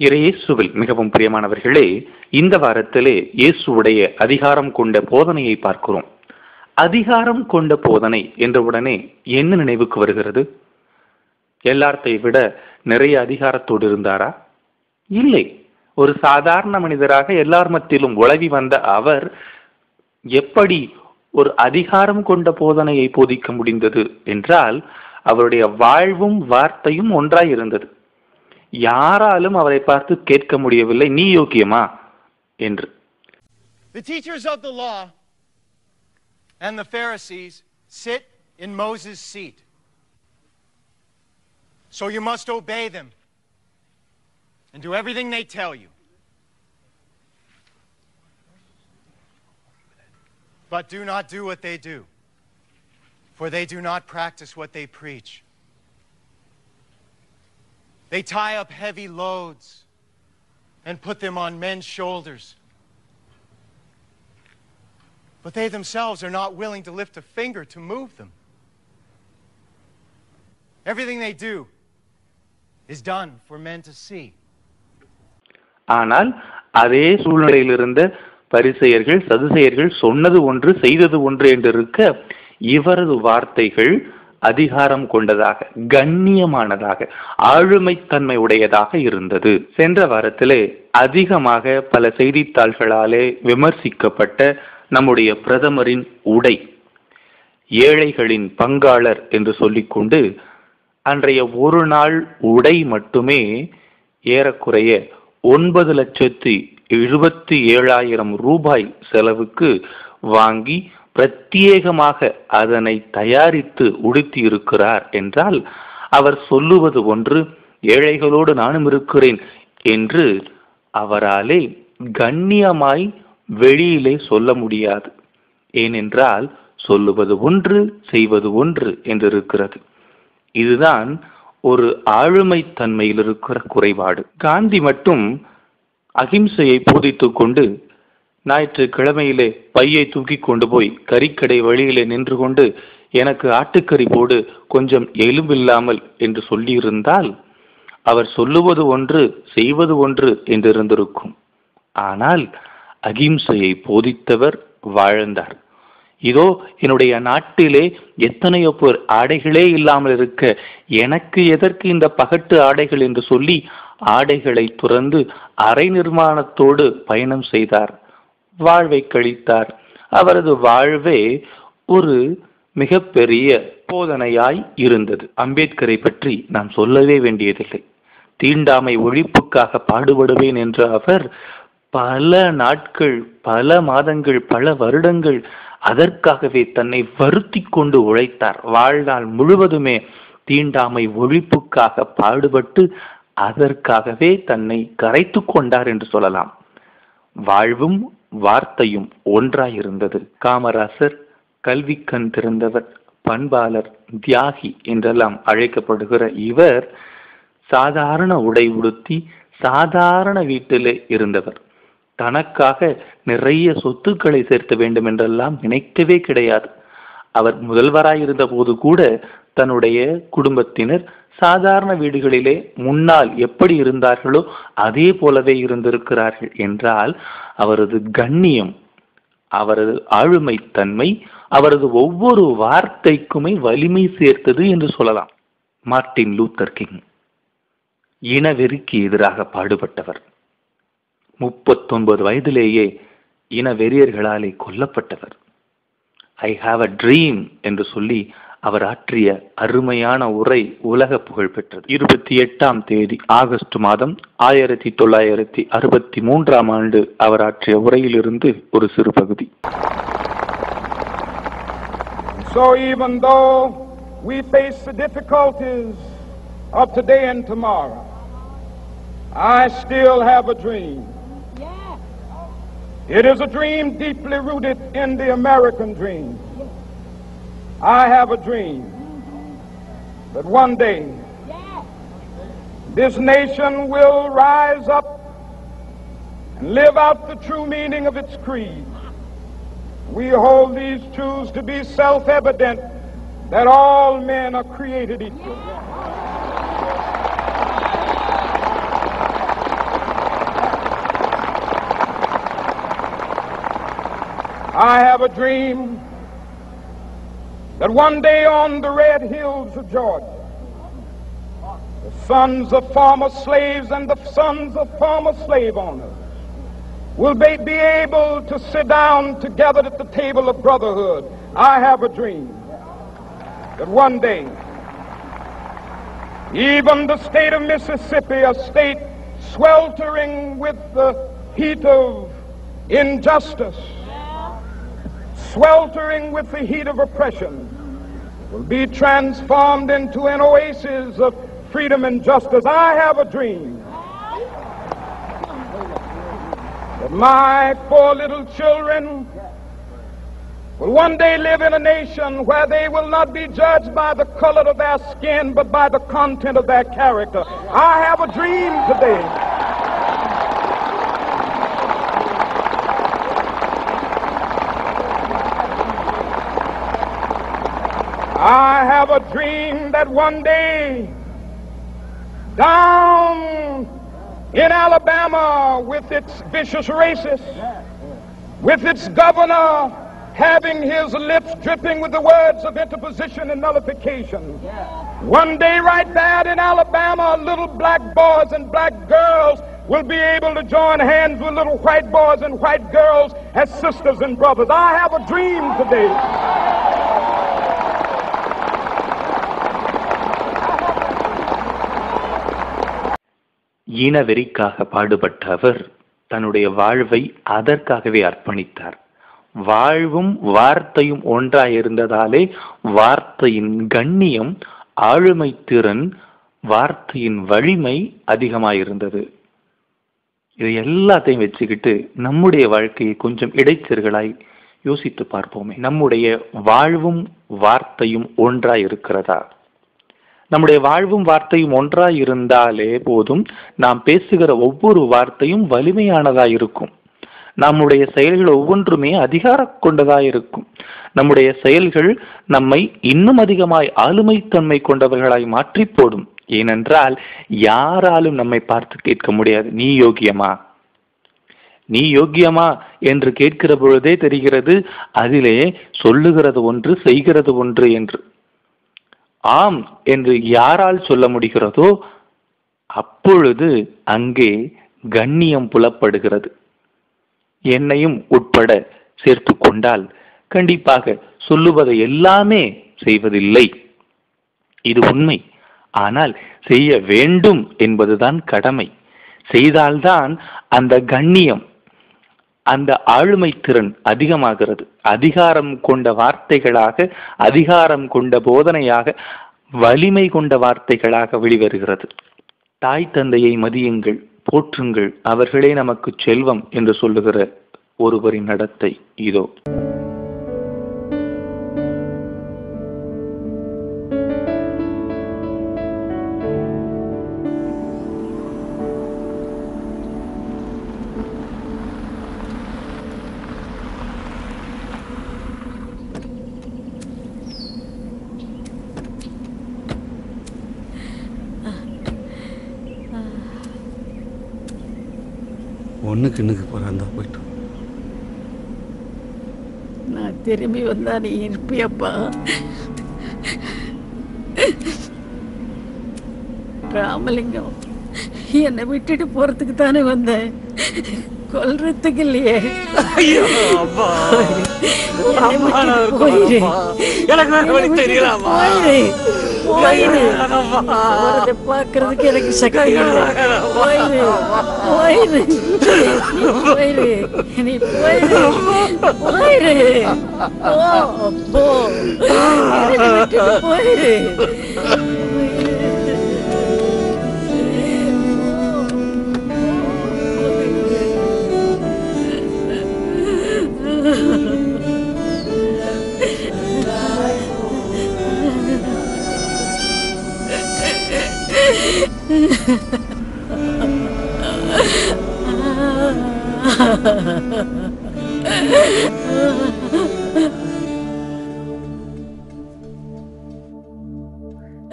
இறையேசுவில் மிகவும் பிரியமானவர்களே இந்த வாரத்திலே இயேசுவுடைய அதிகாரம் கொண்ட போதனையை பார்க்கிறோம். அதிகாரம் கொண்ட போதனை என்றவுடனே என்ன நினைவுக்கு வருகிறது? எல்லார்த்தை விட நிறைய அதிகாரத்தோடு இருந்தாரா? இல்லை. ஒரு சாதாரண மனிதராக எல்லார் மத்தியிலும் உழவி வந்த அவர் எப்படி ஒரு அதிகாரம் கொண்ட போதனையை போதிக்க முடிந்தது என்றால் அவருடைய வாழ்வும் வார்த்தையும் ஒன்றாய் இருந்தது யாராலும் அவரை பார்த்து கேட்க முடியவில்லை நீ யோக்கியமா என்று The teachers of the law and the Pharisees sit in Moses' seat. So you must obey them and do everything they tell you. But do not do what they do, for they do not practice what they preach. They tie up heavy loads and put them on men's shoulders. But they themselves are not willing to lift a finger to move them. Everything they do is done for men to see. ஆனால் அதே சூழ்நிலையில் இருந்த பரிசெயர்கள் சதுசெயர்கள் சொன்னது ஒன்று செய்தது ஒன்று என்று இருக்க இவரது வார்த்தைகள் அதிகாரம் கொண்டதாக கண்ணியமானதாக ஆளுமைத்தன்மை உடையதாக இருந்தது. சென்ற வாரத்திலே அதிகமாக பல செய்தித்தாள்களாலே விமர்சிக்கப்பட்ட நம்முடைய பிரதமரின் உடை ஏழைகளின் பங்காளர் என்று சொல்லிக்கொண்டு அன்றைய ஒரு நாள் உடை மட்டுமே ஏறக்குறைய ஒன்பது லட்சத்தி எழுபத்தி ஏழாயிரம் ரூபாய் செலவுக்கு வாங்கி பிரத்யேகமாக அதனை தயாரித்து உடுத்தி இருக்கிறார் என்றால் அவர் சொல்லுவது ஒன்று ஏழைகளோடு நானும் இருக்கிறேன் என்று அவராலே கண்ணியமாய் வெளியிலே சொல்ல முடியாது. ஏனென்றால் சொல்லுவது ஒன்று செய்வது ஒன்று என்று இருக்கிறது இதுதான் ஒரு ஆளுமைத்தன்மையில் இருக்கிற குறைபாடு. காந்தி மட்டும் அகிம்சையை போதித்துக் கொண்டு ஞாயிற்றுக்கிழமையிலே பையை தூக்கி கொண்டு போய் கறிக்கடை வழியிலே நின்று கொண்டு எனக்கு ஆட்டுக்கறி போடு கொஞ்சம் எலும்பில்லாமல் என்று சொல்லியிருந்தால் அவர் சொல்லுவது ஒன்று செய்வது ஒன்று என்றிருந்திருக்கும். ஆனால் அகிம்சையை போதித்தவர் வாழ்ந்தார். இதோ என்னுடைய நாட்டிலே எத்தனையோ பேர் ஆடைகளே இல்லாமல் இருக்க எனக்கு எதற்கு இந்த பகட்டு ஆடைகள் என்று சொல்லி ஆடைகளை துறந்து அரை நிர்மாணத்தோடு பயணம் செய்தார். வாழ்வை கழித்தார். அவரது வாழ்வே ஒரு மிகப்பெரிய போதனையாய் இருந்தது. அம்பேத்கரை பற்றி நாம் சொல்லவே வேண்டியதில்லை. தீண்டாமை ஒழிப்புக்காக பாடுபடுவேன் என்ற அவர் பல நாட்கள் பல மாதங்கள் பல வருடங்கள் அதற்காகவே தன்னை வருத்தி கொண்டு உழைத்தார். வாழ்நாள் முழுவதுமே தீண்டாமை ஒழிப்புக்காக பாடுபட்டு அதற்காகவே தன்னை கரைத்து கொண்டார் என்று சொல்லலாம். வாழ்வும் வார்த்தையும் ஒன்றாயிருந்தது. காமராசர் கல்வி கண் திறந்தவர் பண்பாளர் தியாகி என்றெல்லாம் அழைக்கப்படுகிற இவர் சாதாரண உடை உடுத்தி சாதாரண வீட்டிலே இருந்தவர். தனக்காக நிறைய சொத்துக்களை சேர்த்த வேண்டும் என்றெல்லாம் நினைக்கவே கிடையாது. அவர் முதல்வராயிருந்த போது கூட தன்னுடைய குடும்பத்தினர் சாதாரண வீடுகளிலே முன்னால் எப்படி இருந்தார்களோ அதே போலவே இருந்திருக்கிறார்கள் என்றால் அவரது கண்ணியம் அவரது ஆளுமைத்தன்மை அவரது ஒவ்வொரு வார்த்தைக்குமே வலிமை சேர்த்தது என்று சொல்லலாம். மார்ட்டின் லூத்தர் கிங் இனவெறிக்கு எதிராக பாடுபட்டவர். முப்பத்தொன்பது வயதிலேயே இன வெறியர்களாலே கொல்லப்பட்டவர். ஐ ஹாவ் அ ட்ரீம் என்று சொல்லி அவர் ஆற்றிய அருமையான உரை உலக புகழ் பெற்றது இருபத்தி எட்டாம் தேதி ஆகஸ்ட் மாதம் ஆயிரத்தி தொள்ளாயிரத்தி அறுபத்தி மூன்றாம் ஆண்டு அவர் ஆற்றிய உரையிலிருந்து ஒரு சிறு பகுதி So even though we face the difficulties of today and tomorrow, I still have a dream. It is a dream deeply rooted in the American dream. I have a dream that one day this nation will rise up and live out the true meaning of its creed. We hold these truths to be self evident that all men are created equal. I have a dream that one day on the red hills of Georgia, the sons of former slaves and the sons of former slave owners will be, be able to sit down together at the table of brotherhood. I have a dream that one day, even the state of Mississippi, a state sweltering with the heat of injustice, sweltering with the heat of oppression, will be transformed into an oasis of freedom and justice. I have a dream that my four little children will one day live in a nation where they will not be judged by the color of their skin, but by the content of their character. I have a dream today. I have a dream that one day down in Alabama with its vicious racists, with its governor having his lips dripping with the words of interposition and nullification. One day right there in Alabama, little black boys and black girls will be able to join hands with little white boys and white girls as sisters and brothers. I have a dream today. இனவெறிக்காக பாடுபட்ட அவர் தன்னுடைய வாழ்வை அதற்காகவே அர்ப்பணித்தார். வாழ்வும் வார்த்தையும் ஒன்றாயிருந்ததாலே வார்த்தையின் கண்ணியம் ஆளுமை திறன் வார்த்தையின் வலிமை அதிகமாயிருந்தது. இது எல்லாத்தையும் வச்சுக்கிட்டு நம்முடைய வாழ்க்கையை கொஞ்சம் இடைச்சர்களாய் யோசித்து பார்ப்போமே. நம்முடைய வாழ்வும் வார்த்தையும் ஒன்றாய் இருக்கிறதா நம்முடைய வாழ்வும் வார்த்தையும் ஒன்றாய் இருந்தாலே போதும் நாம் பேசுகிற ஒவ்வொரு வார்த்தையும் வலிமையானதாய் இருக்கும். நம்முடைய செயல்கள் ஒவ்வொன்றுமே அதிகாரம் கொண்டதாக இருக்கும். நம்முடைய செயல்கள் நம்மை இன்னும் அதிகமாய் ஆளுமைத்தன்மை கொண்டவர்களாய் மாற்றி போடும். ஏனென்றால் யாராலும் நம்மை பார்த்து கேட்க முடியாது. நீ யோகியமா? நீ யோக்கியமா என்று கேட்கிற பொழுதே தெரிகிறது அதிலே சொல்லுகிறது ஒன்று செய்கிறது ஒன்று என்று. ஆம் என்று யாரால் சொல்ல முடிகிறதோ அப்பொழுது அங்கே கண்ணியம் புலப்படுகிறது. என்னையும் உட்பட சேர்த்து கொண்டால் கண்டிப்பாக சொல்லுவதை எல்லாமே செய்வதில்லை. இது உண்மை. ஆனால் செய்ய வேண்டும் என்பதுதான் கடமை. செய்தால்தான் அந்த கண்ணியம் அந்த ஆளுமை திறன் அதிகமாகிறது. அதிகாரம் கொண்ட வார்த்தைகளாக அதிகாரம் கொண்ட போதனையாக வலிமை கொண்ட வார்த்தைகளாக வெளிவருகிறது. தாய் தந்தையை மதியுங்கள் போற்றுங்கள் அவர்களே நமக்கு செல்வம் என்று சொல்லுகிற ஒருவரின் நடத்தை இதோ. ஒன்றுக்கு இன்னுக்கு போகிறாந்தா போயிட்டு நான் திரும்பி வந்தா நீ இருப்பியப்பா. ராமலிங்கம் என்னை விட்டுட்டு போகிறதுக்கு தானே வந்தேன். கொல்றதுக்கு இல்லையே. எனக்கு பார்க்கறதுக்கு எனக்கு சக்தி. போயிரு. போயிரு. நீ போயிரு. நீ போயிரு. போயிரு.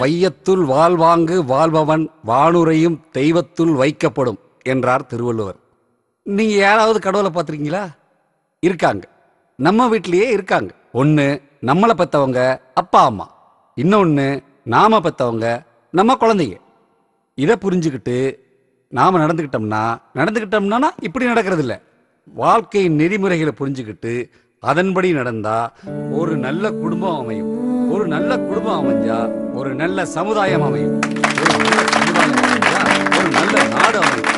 வையத்துள் வாழ்வாங்கு வாழ்பவன் வானுரையும் தெய்வத்துள் வைக்கப்படும் என்றார் திருவள்ளுவர். நீங்க யாராவது கடவுளை பார்த்துருக்கீங்களா? இருக்காங்க. நம்ம வீட்டிலேயே இருக்காங்க. ஒன்று நம்மளை பெற்றவங்க அப்பா அம்மா. இன்னொன்று நாம பெற்றவங்க நம்ம குழந்தைங்க. இதை புரிஞ்சுக்கிட்டு நாம நடந்துக்கிட்டோம்னா நடந்துக்கிட்டோம்னா இப்படி நடக்கிறது இல்ல வாழ்க்கையின் நெறிமுறைகளை புரிஞ்சுக்கிட்டு அதன்படி நடந்தா ஒரு நல்ல குடும்பம் அமையும். ஒரு நல்ல குடும்பம் அமைஞ்சா ஒரு நல்ல சமுதாயம் அமையும். ஒரு நல்ல நாடு அமையும்.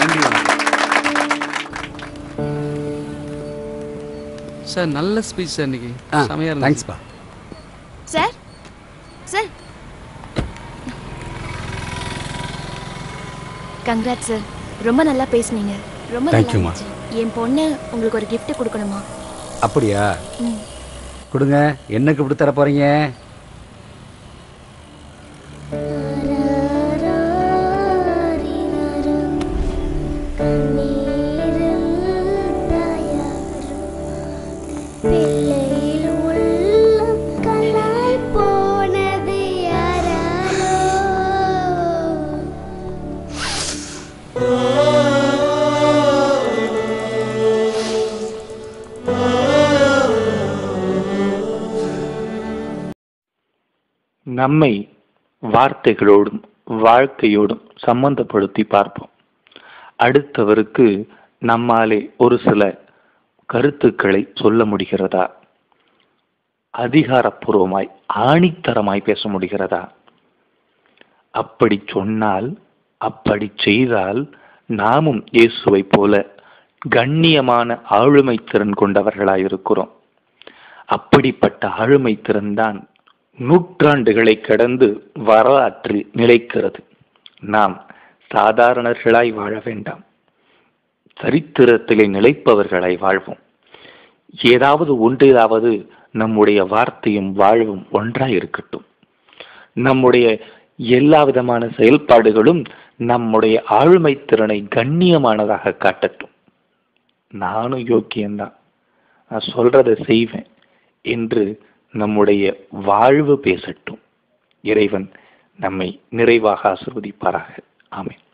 நன்றி சார் நல்ல ஸ்பீச் சார் இன்னைக்கு. செமையா இருந்துச்சு தேங்க்ஸ்ப்பா சார் சார் கங்க்ராட் சார் ரொம்ப நல்லா பேசுனீங்க. ரொம்ப நல்லா என் பொண்ணு உங்களுக்கு ஒரு gift கொடுக்கணுமா? அப்படியா? கொடுங்க. என்ன இப்படி தர போறீங்க? நம்மை வார்த்தைகளோடும் வாழ்க்கையோடும் சம்பந்தப்படுத்தி பார்ப்போம். அடுத்தவருக்கு நம்மாலே ஒரு சில கருத்துக்களை சொல்ல முடிகிறதா? அதிகாரப்பூர்வமாய் ஆணித்தரமாய் பேச முடிகிறதா? அப்படி சொன்னால் அப்படி செய்தால் நாமும் இயேசுவை போல கண்ணியமான ஆளுமை திறன் கொண்டவர்களாயிருக்கிறோம். அப்படிப்பட்ட ஆளுமை திறன்தான் நூற்றாண்டுகளை கடந்து வரலாற்று நிலைக்கிறது. நாம் சாதாரணர்களாய் வாழ வேண்டாம். சரித்திரத்திலே நிலைப்பவர்களாய் வாழ்வோம். ஏதாவது ஒன்றிலாவது நம்முடைய வார்த்தையும் வாழ்வும் ஒன்றாய் இருக்கட்டும் நம்முடைய எல்லா விதமான செயல்பாடுகளும் நம்முடைய ஆளுமை திறனை கண்ணியமானதாக காட்டட்டும். நானும் யோக்கியம்தான் நான் சொல்றதை செய்வேன் என்று நம்முடைய வாழ்வு பேசட்டும். இறைவன் நம்மை நிறைவாக ஆசிர்வதிப்பாராக. ஆமேன்.